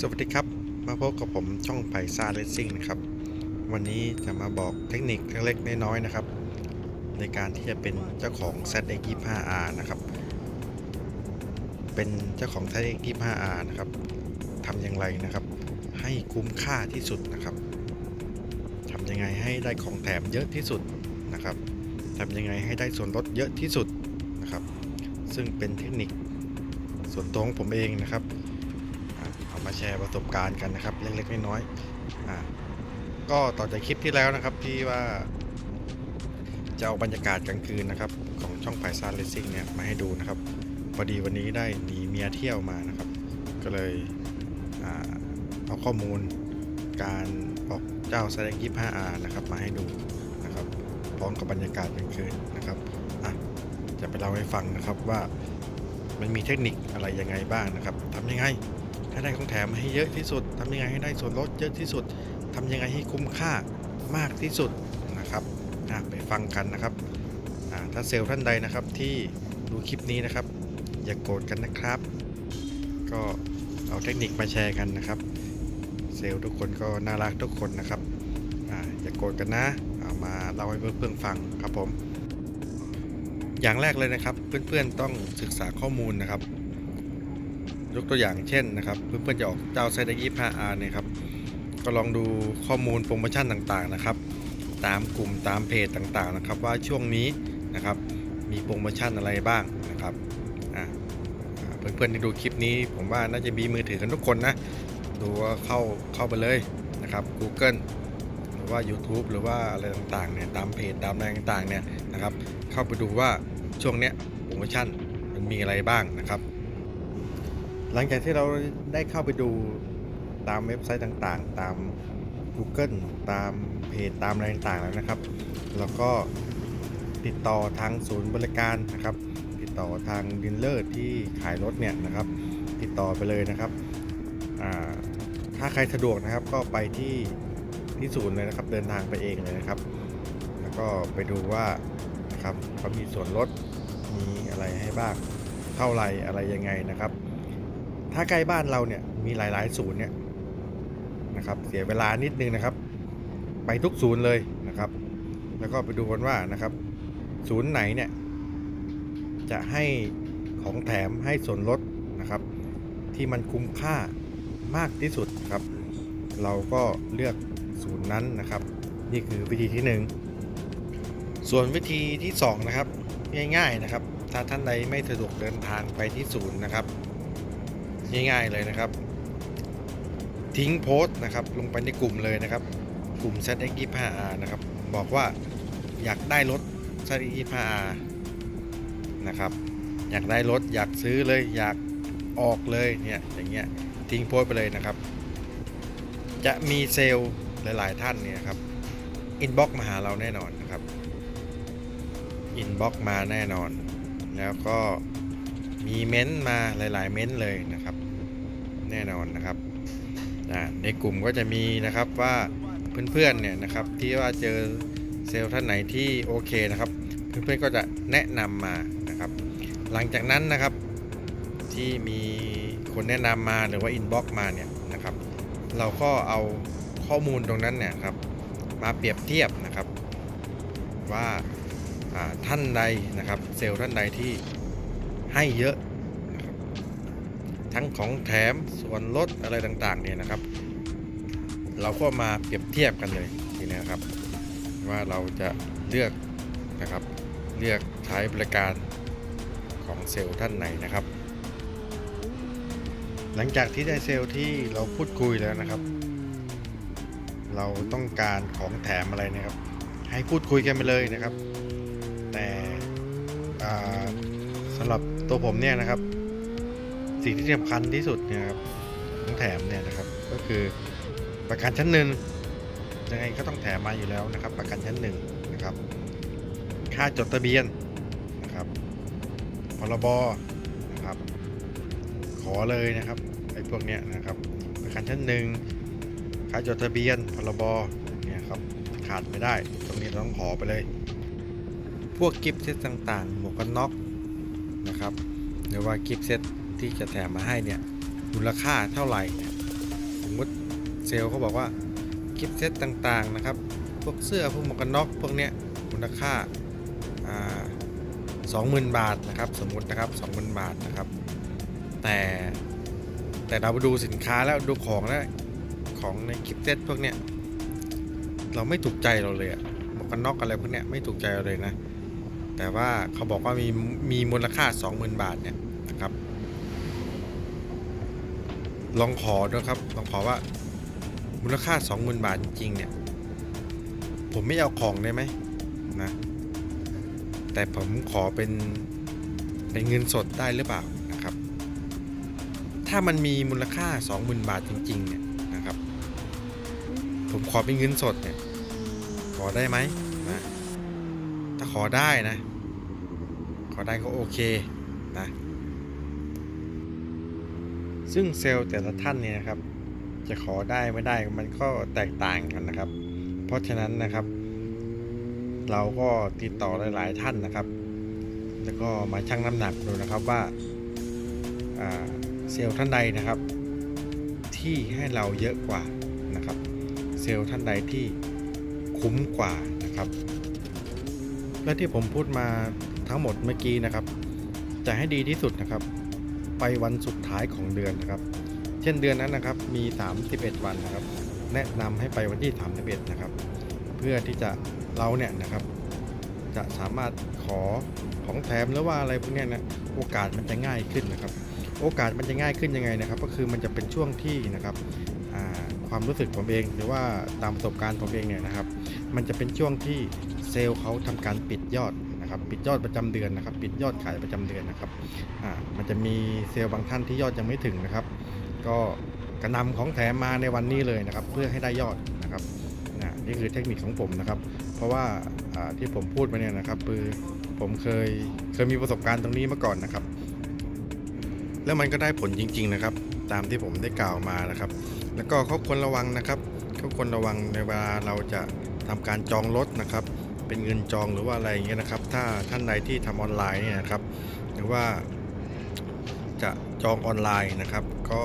สวัสดีครับ มาพบกับผมช่องไผ่ซาเลสซิ่งนะครับ วันนี้จะมาบอกเทคนิคเล็กๆน้อยๆนะครับ ในการที่จะเป็นเจ้าของ ZX 25R นะครับ เป็นเจ้าของ ZX 25R นะครับทำอย่างไรนะครับ ให้คุ้มค่าที่สุดนะครับทำยังไงให้ได้ของแถมเยอะที่สุดนะครับทำยังไงให้ได้ส่วนลดเยอะที่สุดนะครับ ซึ่งเป็นเทคนิคส่วนตัวของผมเองนะครับ มาแชร์ประสบการณ์กันนะครับ เล็กๆน้อยๆอะก็ต่อจากคลิปที่แล้วนะครับที่ว่าจะเอาบรรยากาศกลางคืนนะครับ ของช่องไผ่ซานเลสซิ่งเนี่ยมาให้ดูนะครับพอดีวันนี้ได้หนีเมียเที่ยวมานะครับ ก็เลยอเอาข้อมูลการออกเจ้าแสดง 25R นะครับ มาให้ดูนะครับ พร้อมกับบรรยากาศกลางคืนนะครับอะจะไปเล่าให้ฟังนะครับว่ามันมีเทคนิคอะไรยังไงบ้างนะครับทำยังไง ให้ได้ของแถมให้เยอะที่สุดทำยังไงให้ได้ส่วนลดเยอะที่สุดทำยังไงให้คุ้มค่ามากที่สุดนะครับไปฟังกันนะครับถ้าเซลล์ท่านใดนะครับที่ดูคลิปนี้นะครับ อย่ากโกรธกันนะครับ ก็เอาเทคนิคมาแชร์กันนะครับ เซลล์ทุกคนก็น่ารักทุกคนนะครับออย่ากโกรธกันนะเอามาเล่าให้เพื่อนๆฟังครับผม อย่างแรกเลยนะครับ เพื่อนๆต้องศึกษาข้อมูลนะครับ ยกตัวอย่างเช่นนะครับเพื่อนๆจะออกเจ้าไซด์ 25R เนี่ยครับก็ลองดูข้อมูลโปรโมชั่นต่างๆนะครับ ตามกลุ่มตามเพจต่างๆนะครับ ว่าช่วงนี้นะครับมีโปรโมชั่นอะไรบ้างนะครับเพื่อนๆที่ดูคลิปนี้ ผมว่าน่าจะมีมือถือกันทุกคนนะดูว่าเข้าเข้าไปเลยนะครับ Google หรือว่า YouTube หรือว่าอะไรต่างๆเนี่ยตามเพจตามอะไรต่างๆเนี่ยนะครับ เข้าไปดูว่าช่วงเนี้ยโปรโมชั่นมันมีอะไรบ้างนะครับ หลังจากที่เราได้เข้าไปดูตามเว็บไซต์ต่างๆ ตาม Google ตามเพจตามอะไรต่างๆแล้วนะครับ แล้วก็ติดต่อทางศูนย์บริการนะครับ ติดต่อทางดีลเลอร์ที่ขายรถเนี่ยนะครับ ติดต่อไปเลยนะครับ ถ้าใครสะดวกนะครับก็ไปที่ที่ศูนย์เลยนะครับ เดินทางไปเองเลยนะครับ แล้วก็ไปดูว่านะครับเขามีส่วนลดมีอะไรให้บ้างเท่าไรอะไรยังไงนะครับ ถ้าใกล้บ้านเราเนี่ยมีหลาย ๆ ศูนย์เนี่ยนะครับเสียเวลานิดนึงนะครับ ไปทุกศูนย์เลยนะครับ แล้วก็ไปดูกันว่านะครับ ศูนย์ไหนเนี่ยจะให้ของแถมให้ส่วนลดนะครับ ที่มันคุ้มค่ามากที่สุดครับ เราก็เลือกศูนย์นั้นนะครับ นี่คือวิธีที่หนึ่งส่วนวิธีที่ 2 นะครับง่ายๆนะครับ ถ้าท่านใดไม่สะดวกเดินทางไปที่ศูนย์นะครับ ง่ายๆเลยนะครับ ทิ้งโพสต์นะครับ ลงไปในกลุ่มเลยนะครับ กลุ่ม ZX25R นะครับ บอกว่าอยากได้รถ ZX25R นะครับ อยากได้รถอยากซื้อเลยอยากออกเลยเนี่ยอย่างเงี้ยทิ้งโพสต์ไปเลยนะครับ จะมีเซลล์หลาย ๆ ท่านเนี่ยครับอินบ็อกมาหาเราแน่นอนนะครับอินบ็อกมาแน่นอน แล้วก็ มีเม้นต์มาหลาย ๆ เม้นต์เลยนะครับ แน่นอนนะครับในกลุ่มก็จะมีนะครับว่าเพื่อนๆเนี่ยนะครับที่ว่าเจอเซลล์ท่านไหนที่โอเคนะครับ เพื่อนๆก็จะแนะนำมานะครับ หลังจากนั้นนะครับที่มีคนแนะนำมาหรือว่าอินบ็อกมาเนี่ยนะครับ เราก็เอาข้อมูลตรงนั้นเนี่ยครับมาเปรียบเทียบนะครับว่าท่านใดนะครับ เซลล์ท่านใดที่ ให้เยอะ ทั้งของแถมส่วนลดอะไรต่างๆเนี่ยนะครับ เราก็มาเปรียบเทียบกันเลยทีนี้นะครับ ว่าเราจะเลือกนะครับ เลือกใช้บริการของเซลล์ท่านไหนนะครับ หลังจากที่ได้เซลล์ที่เราพูดคุยแล้วนะครับ เราต้องการของแถมอะไรนะครับ ให้พูดคุยกันไปเลยนะครับ แต่ำหรับตัวผมเนี่ยนะครับ สิ่งที่สำคัญที่สุดเนี่ยครับของแถมเนี่ยนะครับก็คือประกันชั้นหนึ่งยังไงก็ต้องแถมมาอยู่แล้วนะครับ ประกันชั้นหนึ่งนะครับ ค่าจดทะเบียนนะครับพรบนะครับ ขอเลยนะครับไอ้พวกเนี้ยนะครับ ประกันชั้นหนึ่งค่าจดทะเบียนพรบเนี่ยครับขาดไม่ได้ตรงนี้เราต้องขอไปเลย พวกกิฟต์เซตต่างๆ หมวกกันน็อก นะครับหรือว่ากิฟต์เซตที่จะแถมมาให้เนี่ยมูลค่าเท่าไหร่เนี่ยเซลล์เขาบอกว่ากิฟต์เซตต่างๆนะครับ พวกเสื้อพวกหมวกกันน็อกพวกเนี้ยมูลค่าสองหมื่นบาทนะครับ สมมตินะครับสองหมื่นบาทนะครับ แต่แต่เราไปดูสินค้าแล้วดูของแล้วของในกิฟต์เซตพวกเนี้ยเราไม่ถูกใจเราเลยอะหมวกกันน็อกอะไรพวกเนี้ยไม่ถูกใจเราเลยนะ แต่ว่าเขาบอกว่ามีมีมูลค่า 20,000 บาทเนี่ยนะครับ ลองขอดูครับ ลองขอว่ามูลค่า 20,000 บาทจริงๆเนี่ย ผมไม่เอาของได้ไหมนะ แต่ผมขอเป็นเป็นเงินสดได้หรือเปล่านะครับ ถ้ามันมีมูลค่า 20,000 บาทจริง ๆ เนี่ยนะครับ ผมขอเป็นเงินสดเนี่ย ขอได้ไหม อได้นะ ขอได้ก็โอเคนะ ซึ่งเซลล์แต่ละท่านเนี่ยนะครับ จะขอได้ไม่ได้มันก็แตกต่างกันนะครับ เพราะฉะนั้นนะครับ เราก็ติดต่อหลาย ๆ ท่านนะครับ แล้วก็มาชั่งน้ำหนักดูนะครับว่าอ่าเซลล์ท่านใดนะครับ ที่ให้เราเยอะกว่านะครับ เซลล์ท่านใดที่คุ้มกว่านะครับ และที่ผมพูดมาทั้งหมดเมื่อกี้นะครับ จะให้ดีที่สุดนะครับ ไปวันสุดท้ายของเดือนนะครับ เช่นเดือนนั้นนะครับมี 31 วันนะครับ แนะนำให้ไปวันที่ 31 นะครับ เพื่อที่จะเราเนี่ยนะครับ จะสามารถขอของแถมหรือว่าอะไรพวกนี้นะโอกาสมันจะง่ายขึ้นนะครับ โอกาสมันจะง่ายขึ้นยังไงนะครับ ก็คือมันจะเป็นช่วงที่นะครับความรู้สึกผมเอง หรือว่าตามประสบการณ์ผมเองเนี่ยนะครับ มันจะเป็นช่วงที่ เซลล์เขาทำการปิดยอดนะครับ ปิดยอดประจำเดือนนะครับ ปิดยอดขายประจำเดือนนะครับอ่ามันจะมีเซลล์บางท่านที่ยอดยังไม่ถึงนะครับ ก็กระนำของแถมมาในวันนี้เลยนะครับ เพื่อให้ได้ยอดนะครับน,นี่คือเทคนิคของผมนะครับ เพราะว่าที่ผมพูดมาเนี่ยนะครับ คือผมเคยเคยมีประสบการณ์ตรงนี้มาก่อนนะครับ แล้วมันก็ได้ผลจริง ๆนะครับ ตามที่ผมได้กล่าวมานะครับ แล้วก็เขาควรระวังนะครับเขาควรระวังในเวลาเราจะทำการจองรถนะครับ เป็นเงินจองหรือว่าอะไรอย่างเงี้ยนะครับ ถ้าท่านใดที่ทำออนไลน์เนี่ยนะครับ หรือว่าจะจองออนไลน์นะครับ ก็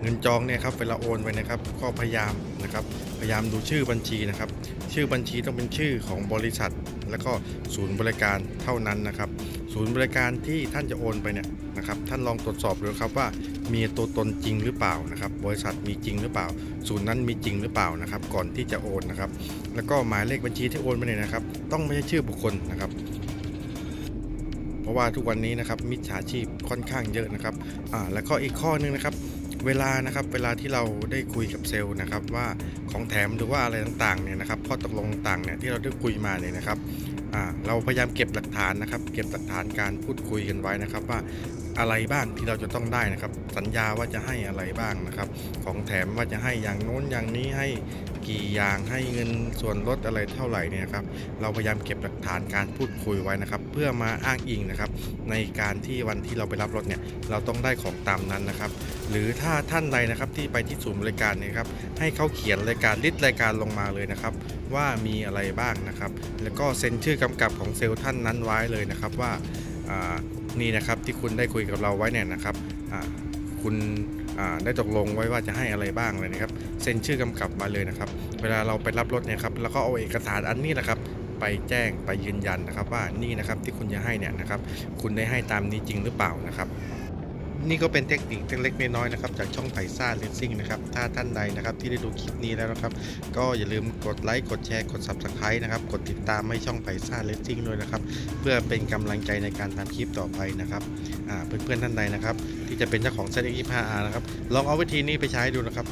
เงินจองเนี่ยครับเวลาโอนไปนะครับ ก็พยายามนะครับ พยายามดูชื่อบัญชีนะครับ ชื่อบัญชีต้องเป็นชื่อของบริษัท แล้วก็ศูนย์บริการเท่านั้นนะครับ ศูนย์บริการที่ท่านจะโอนไปเนี่ยนะครับ ท่านลองตรวจสอบดูครับว่า มีตัวตนจริงหรือเปล่านะครับ บริษัทมีจริงหรือเปล่า ศูนย์นั้นมีจริงหรือเปล่านะครับ ก่อนที่จะโอนนะครับ แล้วก็หมายเลขบัญชีที่โอนไปเนี่ยนะครับ ต้องไม่ใช่ชื่อบุคคลนะครับ เพราะว่าทุกวันนี้นะครับมิจฉาชีพค่อนข้างเยอะนะครับอ่าแล้วก็อีกข้อหนึงนะครับเวลานะครับเวลาที่เราได้คุยกับเซลล์นะครับว่าของแถมหรือว่าอะไรต่างๆเนี่ยนะครับข้อตกลงต่างเนี่ยที่เราได้คุยมาเนี่ยนะครับอ่าเราพยายามเก็บหลักฐานนะครับ เก็บหลักฐานการพูดคุยกันไว้นะครับ ว่า อะไรบ้างที่เราจะต้องได้นะครับ สัญญาว่าจะให้อะไรบ้างนะครับ ของแถมว่าจะให้อย่างโน้นอย่างนี้ให้กี่อย่างให้เงินส่วนลดอะไรเท่าไหร่เนี่ยนะครับ เราพยายามเก็บหลักฐานการพูดคุยไว้นะครับ เพื่อมาอ้างอิงนะครับ ในการที่วันที่เราไปรับรถเนี่ยเราต้องได้ของตามนั้นนะครับ หรือถ้าท่านใดนะครับที่ไปที่ศูนย์บริการเนี่ยครับให้เขาเขียนรายการลิสต์รายการลงมาเลยนะครับ ว่ามีอะไรบ้างนะครับ แล้วก็เซ็นชื่อกำกับของเซลล์ท่านนั้นไว้เลยนะครับว่า นี่นะครับที่คุณได้คุยกับเราไว้เนี่ยนะครับคุณได้ตกลงไว้ว่าจะให้อะไรบ้างเลยนะครับเซ็นชื่อกำกับมาเลยนะครับ เวลาเราไปรับรถเนี่ยครับแล้วก็เอาเอกสารอันนี้นะครับไปแจ้งไปยืนยันนะครับว่านี่นะครับที่คุณจะให้เนี่ยนะครับคุณได้ให้ตามนี้จริงหรือเปล่านะครับ นี่ก็เป็นเทคนิคเล็กๆน้อยๆนะครับจากช่องไผ่ซ่าเลสซิ่งนะครับถ้าท่านใดนะครับที่ได้ดูคลิปนี้แล้วนะครับ ก็อย่าลืมกดไลค์กดแชร์กด Subscribe นะครับกดติดตามให้ช่องไผ่ซ่าเลสซิ่งด้วยนะครับ เพื่อเป็นกำลังใจในการทำคลิปต่อไปนะครับเพื่อนๆท่านใดนะครับ ที่จะเป็นเจ้าของ ZX25R นะครับลองเอาวิธีนี้ไปใช้ดูนะครับ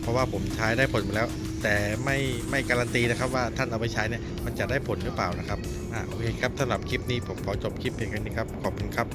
เพราะว่าผมใช้ได้ผลมาแล้ว แต่ไม่ไม่การันตีนะครับว่าท่านเอาไปใช้เนี่ยมันจะได้ผลหรือเปล่านะครับอ่าโอเคครับสำหรับคลิปนี้ผมขอจบคลิปเพียงแค่นี้ครับขอบคุณครับ